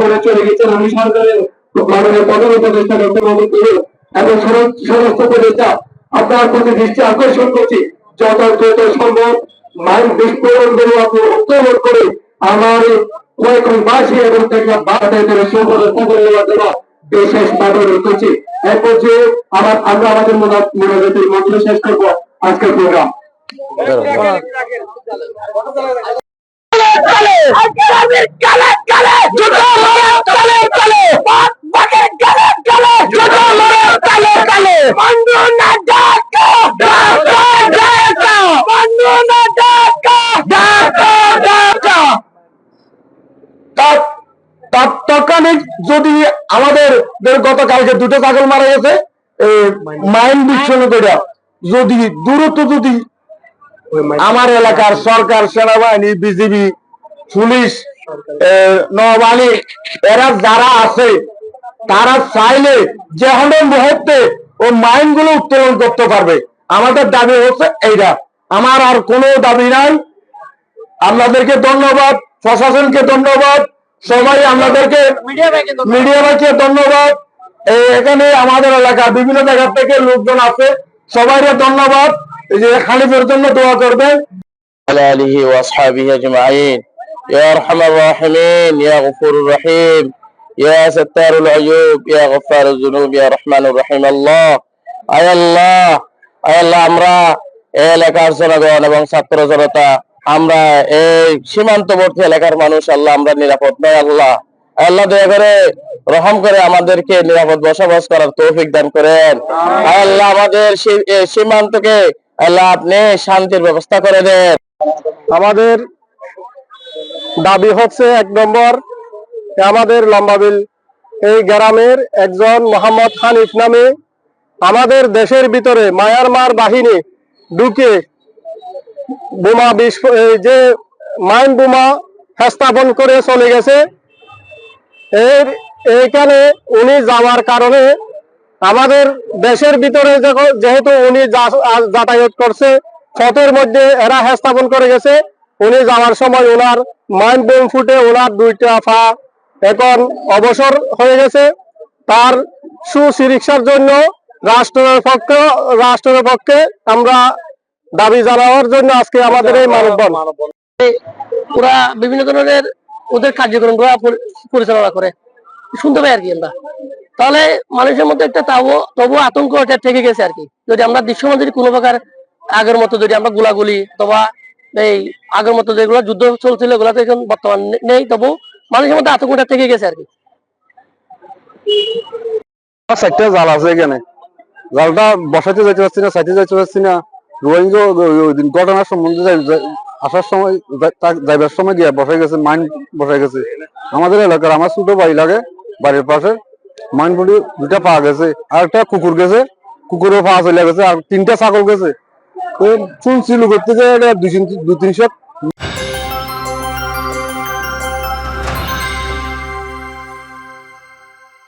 করে চলে গেছেন আমি সরকারের মাননীয় প্রধান উপদেষ্টা ডক্টর মোহাম্মদ এবং সমস্ত উপদেষ্টা আপনার প্রতি দৃষ্টি আকর্ষণ করছি যত দ্রুত সম্ভব মাইন বিস্ফোরণ করে আপনি উত্তোলন করে আমার এই কয়েক মাসে এবং করে সুব্যবস্থা করে নেওয়ার শেষ অনুরোধ করছি এরপর যে আমার আমরা আমাদের মনোজাতির মন্ত্র শেষ করব আজকের প্রোগ্রাম তৎকালীন যদি আমাদের গতকালকে দুটো ছাগল মারা গেছে মাইন বিচ্ছন্ন করে যদি দূরত্ব যদি আমার এলাকার সরকার সেনাবাহিনী বিজিবি পুলিশ আহ, নৌবাহিনী এরা যারা আছে তারা চাইলে যে মুহূর্তে ও মাইনগুলো উত্তোলন করতে পারবে। আমাদের দাবি হচ্ছে এইটা। আমার আর কোনো দাবি নাই। আপনাদেরকে ধন্যবাদ প্রশাসনকে ধন্যবাদ সবাই আমাদেরকে মিডিয়া ধন্যবাদ। এখানে আমাদের এলাকা বিভিন্ন জায়গা থেকে লোকজন আছে। সবাই ধন্যবাদ। যে খালিফের জন্য দোয়া করবেন। আলিহি আজমাইন। ইয়া আরহামার রাহিমিন ইয়া গফুরুর রহিম ইয়া সাত্তারুল ইয়া গফফারুজ ইয়া আল্লাহ আয় আল্লাহ আয় আল্লাহ আমরা এলাকার জনগণ এবং ছাত্র জনতা আমরা এই সীমান্তবর্তী এলাকার মানুষ আল্লাহ আমরা নিরাপদ নয় আল্লাহ। আল্লাহ দয়া করে রহম করে আমাদেরকে নিরাপদ বসবাস করার তৌফিক দান করেন। আল্লাহ আমাদের সীমান্তকে আল্লাহ আপনি শান্তির ব্যবস্থা করে দেন। আমাদের দাবি হচ্ছে এক নম্বর আমাদের লম্বাবিল এই গ্রামের একজন মোহাম্মদ হানিফ নামে আমাদের দেশের ভিতরে মায়ানমার বাহিনী ঢুকে বোমা যে মাইন বোমা স্থাপন করে চলে গেছে। এর এইখানে উনি যাওয়ার কারণে আমাদের দেশের ভিতরে যেহেতু উনি যাতায়াত করছে পথের মধ্যে এরা স্থাপন করে গেছে। উনি যাওয়ার সময় ওনার মাইন্ড বোম ফুটে ওনার দুইটা পা এখন অবসর হয়ে গেছে। তার সুচিকিৎসার জন্য রাষ্ট্রের পক্ষে রাষ্ট্রের পক্ষে আমরা দাবি জানানোর জন্য আজকে আমাদের এই মানববন্ধন। ওরা বিভিন্ন ধরনের ওদের কার্যক্রম পরিচালনা করে। শুনতে পাই আর কি আমরা। তাহলে মানুষের মধ্যে একটা তাও তবু আতঙ্ক এটা থেকে গেছে আর কি। যদি আমরা দৃশ্যমান যদি কোনো প্রকার আগের মতো যদি আমরা গোলাগুলি অথবা এই আগের মতো যেগুলো যুদ্ধ চলছিল এগুলো তো এখন বর্তমান নেই তবু মানুষের মধ্যে আতঙ্কটা থেকে গেছে আর কি। চারটা জাল আছে এখানে। জালটা বসাতে যাইতে পারছি না সাইতে যাইতে পারছি না। রোহিঙ্গা ওই ঘটনার সম্বন্ধে আসার সময় যাই- যাইবার সময় গিয়ে বসে গেছে, মাইন বসে গেছে। আমাদের এলাকার আমার ছোট বাড়ি লাগে, বাড়ির পাশে। মাইন বলি দুটা পা গেছে আর একটা কুকুর গেছে, কুকুরের পা চলে গেছে, আর তিনটা ছাগল গেছে। শুনছি লোকের থেকে দুই তিনশো